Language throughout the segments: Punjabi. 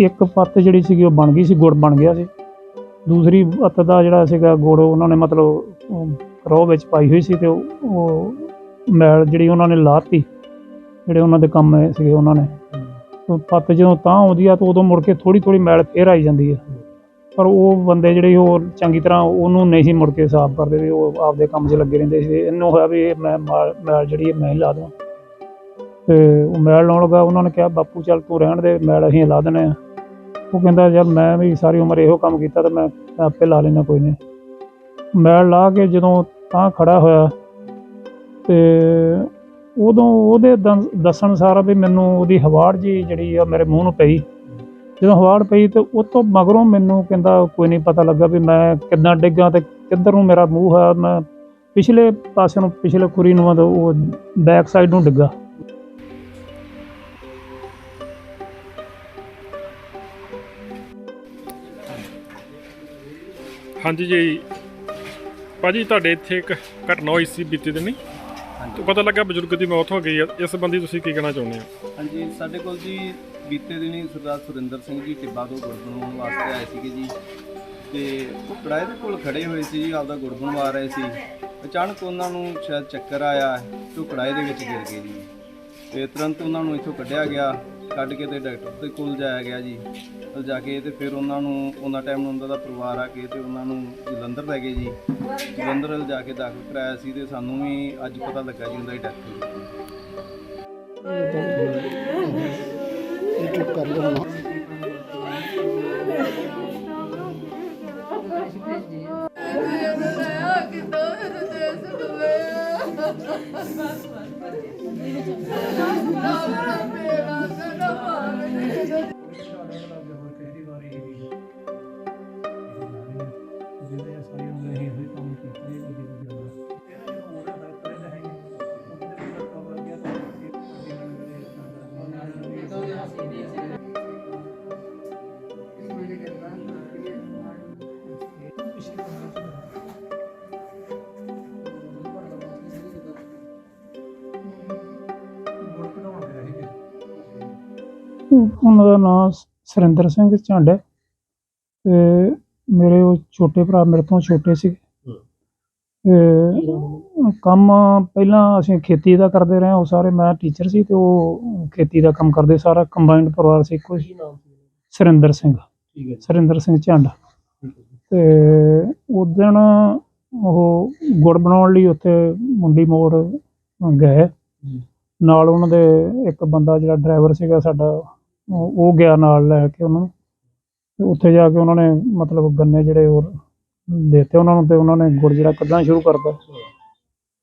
ਇੱਕ ਪੱਤ ਜਿਹੜੀ ਸੀਗੀ ਉਹ ਬਣ ਗਈ ਸੀ, ਗੁੜ ਬਣ ਗਿਆ ਸੀ। ਦੂਸਰੀ ਪੱਤ ਦਾ ਜਿਹੜਾ ਸੀਗਾ ਗੁੜ, ਉਹਨਾਂ ਨੇ ਮਤਲਬ ਰੋਹ ਵਿੱਚ ਪਾਈ ਹੋਈ ਸੀ ਤੇ ਉਹ ਮੈਲ ਜਿਹੜੀ ਉਹਨਾਂ ਨੇ ਲਾਤੀ, ਜਿਹੜੇ ਉਹਨਾਂ ਦੇ ਕੰਮ ਸੀਗੇ ਉਹਨਾਂ ਨੇ। ਪੱਤ ਜਦੋਂ ਤਾਂ ਆਉਂਦੀ ਆ ਤਾਂ ਉਦੋਂ ਮੁੜ ਕੇ ਥੋੜੀ ਥੋੜੀ ਮੈਲ ਫੇਰ ਆਈ ਜਾਂਦੀ ਹੈ ਪਰ ਉਹ ਬੰਦੇ ਜਿਹੜੇ ਉਹ ਚੰਗੀ ਤਰ੍ਹਾਂ ਉਹਨੂੰ ਨਹੀਂ ਸੀ ਮੁੜ ਕੇ ਸਾਫ਼ ਕਰਦੇ ਵੀ ਉਹ ਆਪਦੇ ਕੰਮ 'ਚ ਲੱਗੇ ਰਹਿੰਦੇ ਸੀ। ਇਹਨੂੰ ਹੋਇਆ ਵੀ ਇਹ ਮੈਂ ਮੈਲ ਜਿਹੜੀ ਮੈਂ ਹੀ ਲਾ ਦਵਾਂ। ਤੇ ਉਹ ਮੈਲ ਲਾਉਣ ਲੱਗਾ, ਉਹਨਾਂ ਨੇ ਕਿਹਾ, ਬਾਪੂ ਚੱਲ ਤੂੰ ਰਹਿਣ ਦੇ, ਮੈਲ ਅਸੀਂ ਲਾ ਦਿੰਦੇ ਆ ਉਹ ਕਹਿੰਦਾ, ਯਾਰ ਮੈਂ ਵੀ ਸਾਰੀ ਉਮਰ ਇਹੋ ਕੰਮ ਕੀਤਾ ਤਾਂ ਮੈਂ ਆਪੇ ਲਾ ਲੈਣਾ ਕੋਈ ਨਹੀਂ। ਮੈਂ ਲਾ ਕੇ ਜਦੋਂ ਤਾਂ ਖੜਾ ਹੋਇਆ ਤੇ ਉਦੋਂ ਉਹਦੇ ਦੰ- ਦੱਸਣ ਸਾਰਾ ਵੀ ਮੈਨੂੰ ਉਹਦੀ ਹਵਾੜ ਜੀ ਜਿਹੜੀ ਆ ਮੇਰੇ ਮੂੰਹ ਨੂੰ ਪਈ। ਜਦੋਂ ਹਵਾੜ ਪਈ ਤੇ ਉਹ ਤੋਂ ਮਗਰੋਂ ਮੈਨੂੰ ਕਹਿੰਦਾ, ਕੋਈ ਨਹੀਂ, ਪਤਾ ਲੱਗਾ ਵੀ ਮੈਂ ਕਿੱਦਾਂ ਡਿੱਗਾ ਤੇ ਕਿੱਧਰ ਨੂੰ ਮੇਰਾ ਮੂੰਹ ਹੈ। ਮੈਂ ਪਿਛਲੇ ਪਾਸੇ ਨੂੰ, ਪਿਛਲੇ ਖੁਰੀ ਨੂੰ ਮਤਲਬ ਉਹ ਬੈਕ ਸਾਈਡ ਨੂੰ ਡਿੱਗਾ। ਹਾਂਜੀ ਜੀ। ਭਾਜੀ ਤੁਹਾਡੇ ਇੱਥੇ ਇੱਕ ਘਟਨਾ ਹੋਈ ਸੀ ਬੀਤੇ ਦਿਨੀ। ਤੇ ਪਤਾ ਲੱਗਾ ਬਜ਼ੁਰਗ ਦੀ ਮੌਤ ਹੋ ਗਈ ਹੈ ਇਸ ਸੰਬੰਧੀ ਤੁਸੀਂ ਕੀ ਕਹਿਣਾ ਚਾਹੁੰਦੇ ਹੋ? ਹਾਂਜੀ ਸਾਡੇ ਕੋਲ ਜੀ ਬੀਤੇ ਦਿਨੀ ਸਰਦਾਰ ਸੁਰਿੰਦਰ ਸਿੰਘ ਜੀ ਟਿੱਬਾ ਤੋਂ ਗੁੜ ਬਣਾਉਣ ਵਾਸਤੇ ਆਏ ਸੀਗੇ ਜੀ। ਤੇ ਉਹ ਕੜਾਏ ਦੇ ਕੋਲ ਖੜੇ ਹੋਏ ਸੀ ਜੀ ਆਪਦਾ ਗੁੜ ਬਣਵਾ ਰਹੇ ਸੀ। ਅਚਾਨਕ ਉਹਨਾਂ ਨੂੰ ਸ਼ਾਇਦ ਚੱਕਰ ਆਇਆ ਤੇ ਉਹ ਕੜਾਏ ਦੇ ਵਿੱਚ ਗਿਰ ਗਏ ਜੀ। ਤੇ ਤੁਰੰਤ ਉਹਨਾਂ ਨੂੰ ਇੱਥੋਂ ਕੱਢਿਆ ਗਿਆ। ਕੱਢ ਕੇ ਤੇ ਡਾਕਟਰ ਦੇ ਕੋਲ ਜਾਇਆ ਗਿਆ ਜੀ। ਜਾ ਕੇ ਤੇ ਫਿਰ ਉਹਨਾਂ ਨੂੰ, ਉਹਨਾਂ ਟਾਈਮ ਨੂੰ ਉਹਨਾਂ ਦਾ ਪਰਿਵਾਰ ਆ ਕੇ ਤੇ ਉਹਨਾਂ ਨੂੰ ਜਲੰਧਰ ਲੈ ਗਏ ਜੀ। ਜਲੰਧਰ ਜਾ ਕੇ ਦਾਖਲ ਕਰਾਇਆ ਸੀ ਤੇ ਸਾਨੂੰ ਵੀ ਅੱਜ ਪਤਾ ਲੱਗਾ ਜੀ ਉਹਨਾਂ ਦੀ ਡੈਥ ਹੋ ਗਈ ਉਹਨਾਂ ਦਾ ਨਾਮ ਸੁਰਿੰਦਰ ਸਿੰਘ ਝੰਡ ਹੈ ਤੇ ਮੇਰੇ ਉਹ ਛੋਟੇ ਭਰਾ ਮੇਰੇ ਤੋਂ ਛੋਟੇ ਸੀ ਤੇ ਕੰਮ ਪਹਿਲਾਂ ਅਸੀਂ ਖੇਤੀ ਦਾ ਕਰਦੇ ਰਹੇ ਉਹ ਸਾਰੇ ਮੈਂ ਟੀਚਰ ਸੀ ਤੇ ਉਹ ਖੇਤੀ ਦਾ ਕੰਮ ਕਰਦੇ ਸਾਰਾ ਕੰਬਾਈਨਡ ਪਰਿਵਾਰ ਸੀ ਕੋਈ ਸੁਰਿੰਦਰ ਸਿੰਘ। ਠੀਕ ਹੈ ਸੁਰਿੰਦਰ ਸਿੰਘ ਝੰਡ। ਤੇ ਉਦਣ ਉਹ ਗੁੜ ਬਣਾਉਣ ਲਈ ਉੱਥੇ ਮੁੰਡੀ ਮੋੜ ਗਏ। ਨਾਲ ਉਹਨਾਂ ਦੇ ਇੱਕ ਬੰਦਾ ਜਿਹੜਾ ਡਰਾਈਵਰ ਸੀਗਾ ਸਾਡਾ ਉਹ ਉਹ ਗਿਆ ਨਾਲ ਲੈ ਕੇ ਉਹਨਾਂ ਨੂੰ। ਤੇ ਉੱਥੇ ਜਾ ਕੇ ਉਹਨਾਂ ਨੇ ਮਤਲਬ ਗੰਨੇ ਜਿਹੜੇ ਉਹ ਦੇਤੇ ਉਹਨਾਂ ਨੂੰ ਤੇ ਉਹਨਾਂ ਨੇ ਗੁੜ ਜਿਹੜਾ ਕੱਢਣਾ ਸ਼ੁਰੂ ਕਰਤਾ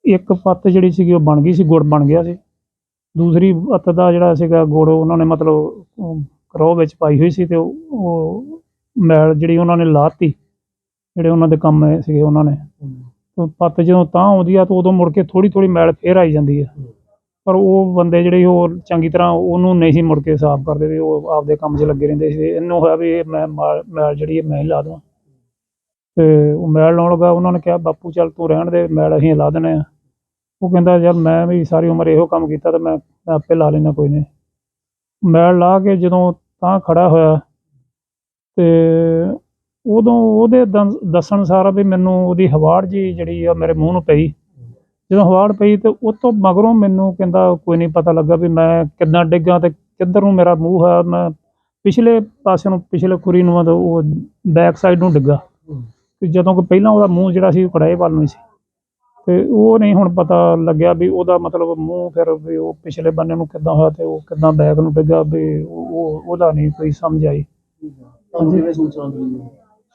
ਇੱਕ ਪੱਤ ਜਿਹੜੀ ਸੀਗੀ ਉਹ ਬਣ ਗਈ ਸੀ ਗੁੜ ਬਣ ਗਿਆ ਸੀ। ਦੂਸਰੀ ਪੱਤ ਦਾ ਜਿਹੜਾ ਸੀਗਾ ਗੁੜ ਉਹਨਾਂ ਨੇ ਮਤਲਬ ਰੋਹ ਵਿੱਚ ਪਾਈ ਹੋਈ ਸੀ ਤੇ ਉਹ ਮੈਲ ਜਿਹੜੀ ਉਹਨਾਂ ਨੇ ਲਾਤੀ ਜਿਹੜੇ ਉਹਨਾਂ ਦੇ ਕੰਮ ਸੀਗੇ ਉਹਨਾਂ ਨੇ। ਪੱਤ ਜਦੋਂ ਤਾਂ ਆਉਂਦੀ ਆ ਤਾਂ ਉਦੋਂ ਮੁੜ ਕੇ ਥੋੜੀ ਥੋੜੀ ਮੈਲ ਫੇਰ ਆਈ ਜਾਂਦੀ ਆ। ਪਰ ਉਹ ਬੰਦੇ ਜਿਹੜੇ ਉਹ ਚੰਗੀ ਤਰ੍ਹਾਂ ਉਹਨੂੰ ਨਹੀਂ ਸੀ ਮੁੜ ਕੇ ਸਾਫ਼ ਕਰਦੇ ਵੀ ਉਹ ਆਪਦੇ ਕੰਮ 'ਚ ਲੱਗੇ ਰਹਿੰਦੇ ਸੀ। ਇਹਨੂੰ ਹੋਇਆ ਵੀ ਇਹ ਮੈਂ ਮਾਲ- ਮੈਲ ਜਿਹੜੀ ਹੈ ਮੈਂ ਹੀ ਲਾ ਦਵਾਂ। ਤੇ ਉਹ ਮੈਲ ਲਾਉਣ ਲੱਗਾ, ਉਹਨਾਂ ਨੇ ਕਿਹਾ, ਬਾਪੂ, ਚੱਲ ਤੂੰ ਰਹਿਣ ਦੇ, ਮੈਲ ਅਸੀਂ ਲਾ ਦਿੰਦੇ ਆ ਉਹ ਕਹਿੰਦਾ, ਯਾਰ, ਮੈਂ ਵੀ ਸਾਰੀ ਉਮਰ ਇਹੋ ਕੰਮ ਕੀਤਾ ਤੇ ਮੈਂ ਮੈਂ ਆਪੇ ਲਾ ਲੈਣਾ ਕੋਈ ਨਹੀਂ। ਮੈਲ ਲਾ ਕੇ ਜਦੋਂ ਤਾਂ ਖੜਾ ਹੋਇਆ ਤੇ ਉਦੋਂ ਉਹਦੇ ਦੰ- ਦੱਸਣ ਸਾਰਾ ਵੀ ਮੈਨੂੰ ਉਹਦੀ ਹਵਾੜ ਜੀ ਜਿਹੜੀ ਆ ਮੇਰੇ ਮੂੰਹ ਨੂੰ ਪਈ। ਜਦੋਂ ਹਵਾੜ ਪਈ ਤੇ ਉਹ ਤੋਂ ਮਗਰੋਂ ਮੈਨੂੰ ਕਹਿੰਦਾ ਕੋਈ ਨਹੀਂ ਪਤਾ ਲੱਗਾ ਵੀ ਮੈਂ ਕਿੱਦਾਂ ਡਿੱਗਾ ਤੇ ਕਿੱਧਰ ਨੂੰ ਮੇਰਾ ਮੂੰਹ ਹੈ। ਮੈਂ ਪਿਛਲੇ ਪਾਸੇ ਨੂੰ ਪਿਛਲੇ ਖੁਰੀ ਨੂੰ ਉਹ ਬੈਕ ਸਾਈਡ ਨੂੰ ਡਿੱਗਾ। ਤੇ ਜਦੋਂ ਕਿ ਪਹਿਲਾਂ ਉਹਦਾ ਮੂੰਹ ਜਿਹੜਾ ਸੀ ਕੜਾਏ ਵੱਲ ਨੂੰ ਸੀ। ਤੇ ਉਹ ਨਹੀਂ ਹੁਣ ਪਤਾ ਲੱਗਿਆ ਵੀ ਉਹਦਾ ਮਤਲਬ ਮੂੰਹ ਫਿਰ ਵੀ ਉਹ ਪਿਛਲੇ ਬੰਨੇ ਨੂੰ ਕਿੱਦਾਂ ਹੋਇਆ ਤੇ ਉਹ ਕਿੱਦਾਂ ਬੈਕ ਨੂੰ ਡਿੱਗਾ ਵੀ ਉਹ ਉਹ- ਉਹਦਾ ਨਹੀਂ ਕੋਈ ਸਮਝ ਆਈ।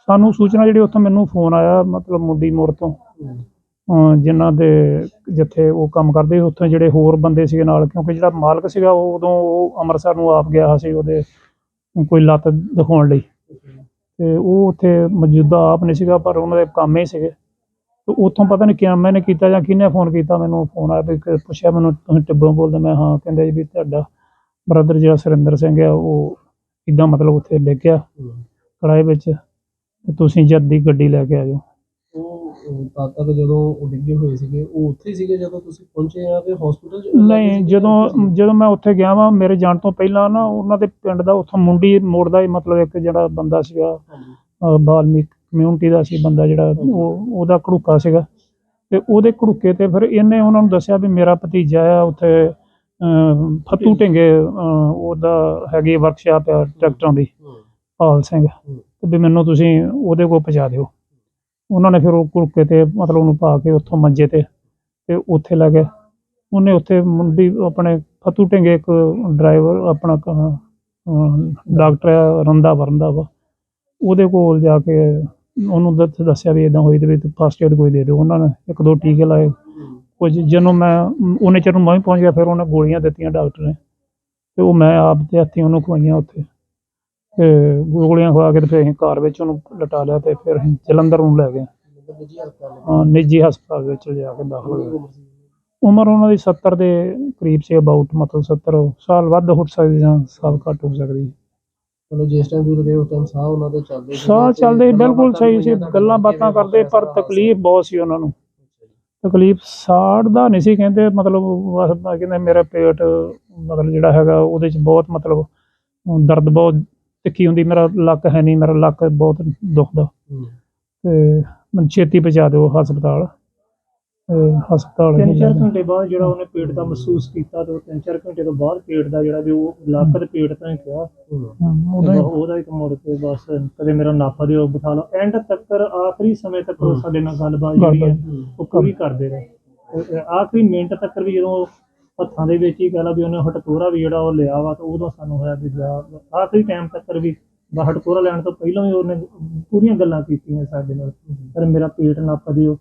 ਸਾਨੂੰ ਸੂਚਨਾ ਜਿਹੜੀ ਉੱਥੋਂ ਮੈਨੂੰ ਫੋਨ ਆਇਆ ਮਤਲਬ ਮੁੰਡੀ ਮੋੜ ਤੋਂ। ਜਿਨ੍ਹਾਂ ਦੇ ਜਿੱਥੇ ਉਹ ਕੰਮ ਕਰਦੇ ਸੀ, ਉੱਥੇ ਜਿਹੜੇ ਹੋਰ ਬੰਦੇ ਸੀਗੇ ਨਾਲ ਕਿਉਂਕਿ ਜਿਹੜਾ ਮਾਲਕ ਸੀਗਾ ਉਹ ਉਦੋਂ ਉਹ ਅੰਮ੍ਰਿਤਸਰ ਨੂੰ ਆਪ ਗਿਆ ਸੀ ਉਹਦੇ ਕੋਈ ਲੱਤ ਦਿਖਾਉਣ ਲਈ। ਤੇ ਉਹ ਉੱਥੇ ਮੌਜੂਦਾ ਆਪ ਨਹੀਂ ਸੀਗਾ ਪਰ ਉਹਨਾਂ ਦੇ ਕੰਮ ਹੀ ਸੀਗੇ। ਤੇ ਉੱਥੋਂ ਪਤਾ ਨਹੀਂ ਕਿਹਾ ਮੈंने ਕੀਤਾ ਜਾਂ ਕਿਹਨੇ ਫੋਨ ਕੀਤਾ ਮੈਨੂੰ ਫੋਨ ਆਇਆ ਵੀ ਪੁੱਛਿਆ ਮੈਨੂੰ ਤੁਸੀਂ ਟਿੱਬੋਂ ਬੋਲਦੇ? ਮੈਂ ਹਾਂ ਕਹਿੰਦੇ ਜੀ ਵੀ ਤੁਹਾਡਾ ਬ੍ਰਦਰ ਜਿਹੜਾ ਸੁਰਿੰਦਰ ਸਿੰਘ ਹੈ ਉਹ ਇਦਾਂ ਮਤਲਬ ਉੱਥੇ ਡਿੱਗ ਗਿਆ ਕੜਾਏ ਵਿੱਚ ਤੇ ਤੁਸੀਂ ਜਦ ਦੀ ਗੱਡੀ ਲੈ ਕੇ ਆਇਓ ਉਹ ਤਦ ਤੱਕ ਜਦੋਂ ਉਹ ਡਿੱਗੇ ਹੋਏ ਸੀਗੇ ਉਹ ਉੱਥੇ ਹੀ ਸੀਗੇ ਜਦੋਂ ਤੁਸੀਂ ਪਹੁੰਚੇ ਆ ਕਿ ਹਸਪੀਟਲ ਨਹੀਂ ਜਦੋਂ ਜਦੋਂ ਮੈਂ ਉੱਥੇ ਗਿਆ ਵਾਂ ਮੇਰੇ ਜਾਣ ਤੋਂ ਪਹਿਲਾਂ ਨਾ ਉਹਨਾਂ ਦੇ ਪਿੰਡ ਦਾ ਉੱਥੋਂ ਮੁੰਡੀ ਮੋੜ ਦਾ ਮਤਲਬ ਇੱਕ ਜਿਹੜਾ ਬੰਦਾ ਸੀਗਾ ਬਾਲਮੀਕ ਕਮਿਊਨਿਟੀ ਦਾ ਸੀ ਬੰਦਾ ਜਿਹੜਾ ਉਹ ਉਹਦਾ ਘੜੂਕਾ ਸੀਗਾ। ਤੇ ਉਹਦੇ ਘੜੂਕੇ ਤੇ ਫਿਰ ਇਹਨੇ ਉਹਨਾਂ ਨੂੰ ਦੱਸਿਆ ਵੀ ਮੇਰਾ ਭਤੀਜਾ ਆ ਉੱਥੇ ਫੱਤੂ ਢਿੰਗੇ ਉਹਦਾ ਹੈਗੀ ਵਰਕਸ਼ਾਪ ਆ ਟਰੈਕਟਰਾਂ ਦੀ ਪਾਲ ਸਿੰਘ। ਤੇ ਵੀ ਮੈਨੂੰ ਤੁਸੀਂ ਉਹਦੇ ਕੋਲ ਪਹੁੰਚਾ ਦਿਓ। ਉਹਨਾਂ ਨੇ ਫਿਰ ਉਹ ਘੜੂਕੇ ਤੇ ਮਤਲਬ ਉਹਨੂੰ ਪਾ ਕੇ ਉੱਥੋਂ ਮੰਜੇ ਤੇ ਤੇ ਉੱਥੇ ਲੈ ਗਏ। ਉਹਨੇ ਉੱਥੇ ਮੁੰਡੀ ਆਪਣੇ ਫੱਤੂ ਢਿੰਗੇ ਇੱਕ ਡਰਾਈਵਰ ਆਪਣਾ ਡਾਕਟਰ ਆ, ਰੰਦਾ ਵਰੰਦਾ ਵਾ। ਉਹਦੇ ਕੋਲ ਜਾ ਕੇ ਉਹਨੂੰ ਦੱਸਿਆ ਵੀ ਇਦਾਂ ਹੋਈ ਤੇ ਵੀ ਫਸਟ ਏਡ ਕੋਈ ਦੇ ਦਿਓ। ਉਹਨਾਂ ਨੇ ਇੱਕ ਦੋ ਟੀਕੇ ਲਾਏ। ਕੁਝ ਜਦੋਂ ਮੈਂ ਉਹਨੇ ਚਿਰ ਨੂੰ ਮੈਂ ਵੀ ਪਹੁੰਚ ਗਿਆ ਫਿਰ ਉਹਨੇ ਗੋਲੀਆਂ ਦਿੱਤੀਆਂ ਡਾਕਟਰ ਨੇ। ਤੇ ਉਹ ਮੈਂ ਆਪ ਦੇ ਹੱਥੀਂ ਉਹਨੂੰ ਖਵਾਈਆਂ ਉੱਥੇ। ਤੇ ਗੋਲੀਆਂ ਖਵਾ ਕੇ ਤੇ ਫਿਰ ਅਸੀਂ ਕਾਰ ਵਿੱਚ ਉਹਨੂੰ ਲਟਾ ਲਿਆ ਤੇ ਫਿਰ ਅਸੀਂ ਜਲੰਧਰ ਨੂੰ ਲੈ ਗਏ। ਨਿੱਜੀ ਹਸਪਤਾਲ ਹਾਂ, ਨਿੱਜੀ ਹਸਪਤਾਲ ਵਿੱਚ ਲਿਜਾ ਕੇ ਦਾਖਲ ਹੋਏ ਉਮਰ ਉਹਨਾਂ ਦੀ 70 ਦੇ ਕਰੀਬ ਸੀ ਅਬਾਊਟ ਮਤਲਬ 70 ਸਾਲ ਵੱਧ ਹੋ ਸਕਦੀ ਜਾਂ ਸਾਲ ਘੱਟ ਹੋ ਸਕਦੀ। ਚਲੋ ਜਿਸ ਟਾਈਮ ਵੀ ਰਹੇ ਉਸ ਟਾਈਮ ਸਾਹ ਉਹਨਾਂ ਦੇ ਚੱਲਦੇ ਸਾਹ ਚੱਲਦੇ ਬਿਲਕੁਲ ਸਹੀ ਸੀ ਗੱਲਾਂ ਬਾਤਾਂ ਕਰਦੇ ਪਰ ਤਕਲੀਫ ਬਹੁਤ ਸੀ ਉਹਨਾਂ ਨੂੰ। ਤਕਲੀਫ ਸਾੜ ਦਾ ਨਹੀਂ ਸੀ ਕਹਿੰਦੇ ਮਤਲਬ ਬਸ ਕਹਿੰਦੇ ਮੇਰਾ ਪੇਟ ਮਤਲਬ ਜਿਹੜਾ ਹੈਗਾ ਉਹਦੇ ਚ ਬਹੁਤ ਮਤਲਬ ਦਰਦ ਬਹੁਤ ਤਿੱਖੀ ਹੁੰਦੀ ਮੇਰਾ ਲੱਕ ਹੈ ਨਹੀਂ ਮੇਰਾ ਲੱਕ ਬਹੁਤ ਦੁਖਦਾ। ਹੂੰ। ਤੇ ਮੈਨੂੰ ਛੇਤੀ ਪਹੁੰਚਾ ਦਿਓ ਹਸਪਤਾਲ। ਹਸਪਤਾਲ ਤਿੰਨ ਚਾਰ। ਘੰਟੇ ਬਾਅਦ ਜਿਹੜਾ ਉਹਨੇ ਪੇਟ ਦਾ ਮਹਿਸੂਸ ਕੀਤਾ ਤੇ ਉਹ ਤਿੰਨ ਚਾਰ ਘੰਟੇ ਤੋਂ ਬਾਅਦ ਪੇਟ ਦਾ ਜਿਹੜਾ ਵੀ ਉਹ ਲੱਕ ਤੇ ਪੇਟ ਤਾਂ ਹੀ ਕਿਹਾ ਹੂੰ। ਉਹਦਾ ਉਹਦਾ ਉਹਦਾ ਇੱਕ ਮੁੜ ਕੇ ਬਸ ਕਦੇ ਮੇਰਾ ਨਾਪਾ ਦਿਓ ਬਿਠਾ ਲਓ। ਐਂਡ ਤੱਕ ਆਖਰੀ ਸਮੇਂ ਤੱਕ ਉਹ ਸਾਡੇ ਨਾਲ ਗੱਲਬਾਤ ਜਿਹੜੀ ਹੈ ਉਹ ਪੂਰੀ ਕਰਦੇ ਰਹੇ। ਆਖਰੀ ਮਿੰਟ ਤੱਕ ਵੀ ਜਦੋਂ ਹੱਥਾਂ ਦੇ ਵਿੱਚ ਹੀ ਕਹਿ ਲਾ ਵੀ ਉਹਨੇ ਹਟਕੋਰਾ ਵੀ ਜਿਹੜਾ ਉਹ ਲਿਆ ਵਾ ਤਾਂ ਉਦੋਂ ਸਾਨੂੰ ਹੋਇਆ ਵੀ ਜਾ ਆਖਰੀ ਟਾਈਮ ਤੱਕ ਵੀ ਬਾ ਹਟਕੋਰਾ ਲੈਣ ਤੋਂ ਪਹਿਲਾਂ ਵੀ ਉਹਨੇ ਪੂਰੀਆਂ ਗੱਲਾਂ ਕੀਤੀਆਂ ਸਾਡੇ ਨਾਲ। ਪਰ ਮੇਰਾ ਪੇਟ ਨੱਪ ਦਿਓ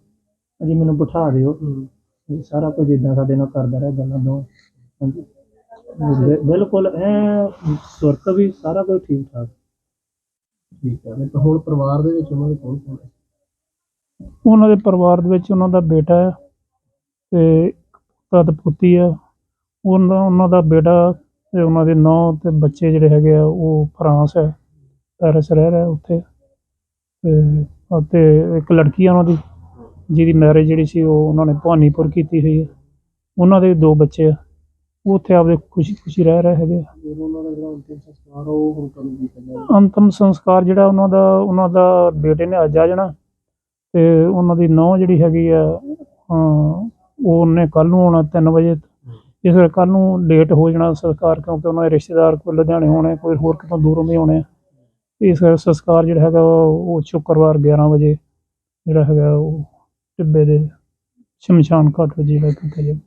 ਅਜੀ ਮੈਨੂੰ ਬਿਠਾ ਦਿਓ। ਇਹ ਸਾਰਾ ਕੁਝ ਇਦਾਂ ਸਾਡੇ ਨਾਲ ਕਰਦਾ ਰਿਹਾ ਗੱਲਾਂ ਦੋ। ਹਾਂਜੀ। ਬਿਲਕੁਲ ਐ ਸੁਰਤ ਵੀ ਸਾਰਾ ਕੁਝ ਠੀਕ ਠਾਕ। ਠੀਕ ਹੈ ਤੇ ਹੁਣ ਪਰਿਵਾਰ ਦੇ ਵਿੱਚ ਉਹਨਾਂ ਦੇ ਕੌਣ ਕੌਣ ਹੈ ਉਹਨਾਂ ਦੇ ਪਰਿਵਾਰ ਦੇ ਵਿੱਚ ਉਹਨਾਂ ਦਾ ਬੇਟਾ ਹੈ ਤੇ ਇੱਕ ਪੁੱਤਰ ਤੇ ਪੁੱਤੀ ਆ ਉਹਨਾਂ ਉਹਨਾਂ ਦਾ ਬੇਟਾ ਤੇ ਉਹਨਾਂ ਦੇ ਨੌ ਤੇ ਬੱਚੇ ਜਿਹੜੇ ਹੈਗੇ ਆ ਉਹ ਫਰਾਂਸ ਹੈ ਪੈਰਿਸ ਰਹਿ ਰਿਹਾ ਉੱਥੇ। ਤੇ ਅਤੇ ਇੱਕ ਲੜਕੀ ਆ ਉਹਨਾਂ ਦੀ ਜਿਹਦੀ ਮੈਰਿਜ ਜਿਹੜੀ ਸੀ ਉਹ ਉਹਨਾਂ ਨੇ ਭਵਾਨੀਪੁਰ ਕੀਤੀ ਹੋਈ ਹੈ ਉਹਨਾਂ ਦੇ ਦੋ ਬੱਚੇ ਆ ਉਹ ਉੱਥੇ ਆਪਦੇ ਖੁਸ਼ੀ ਖੁਸ਼ੀ ਰਹਿ ਰਹੇ ਹੈਗੇ ਆ। ਉਹਨਾਂ ਦਾ ਜਿਹੜਾ ਅੰਤਿਮ ਸੰਸਕਾਰ ਆ, ਉਹ ਹੁਣ ਕਦੋਂ ਕੀਤਾ ਜਾਏਗਾ ਅੰਤਮ ਸੰਸਕਾਰ ਜਿਹੜਾ ਉਹਨਾਂ ਦਾ ਉਹਨਾਂ ਦਾ ਬੇਟੇ ਨੇ ਅੱਜ ਆ ਜਾਣਾ ਤੇ ਉਹਨਾਂ ਦੀ ਨੌਂ ਜਿਹੜੀ ਹੈਗੀ ਆ ਉਹ ਉਹਨੇ ਕੱਲ ਨੂੰ ਆਉਣਾ 3 ਵਜੇ। ਇਸ ਕਰਕੇ ਕੱਲ ਨੂੰ ਲੇਟ ਹੋ ਜਾਣਾ ਸੰਸਕਾਰ ਕਿਉਂਕਿ ਉਹਨਾਂ ਦੇ ਰਿਸ਼ਤੇਦਾਰ ਕੋਈ ਲੁਧਿਆਣੇ ਹੋਣੇ ਕੋਈ ਹੋਰ ਕਿਤੋਂ ਦੂਰੋਂ ਵੀ ਆਉਣੇ ਆ। ਇਸ ਕਰਕੇ ਸੰਸਕਾਰ ਜਿਹੜਾ ਹੈਗਾ ਉਹ ਸ਼ੁੱਕਰਵਾਰ 11 ਵਜੇ ਜਿਹੜਾ ਹੈਗਾ ਉਹ ਟਿੱਬੇ ਦੇ ਸ਼ਮਸ਼ਾਨ ਘਾਟ ਵਿੱਚ ਜਿਹੜਾ ਕੀਤਾ ਜਾਵੇ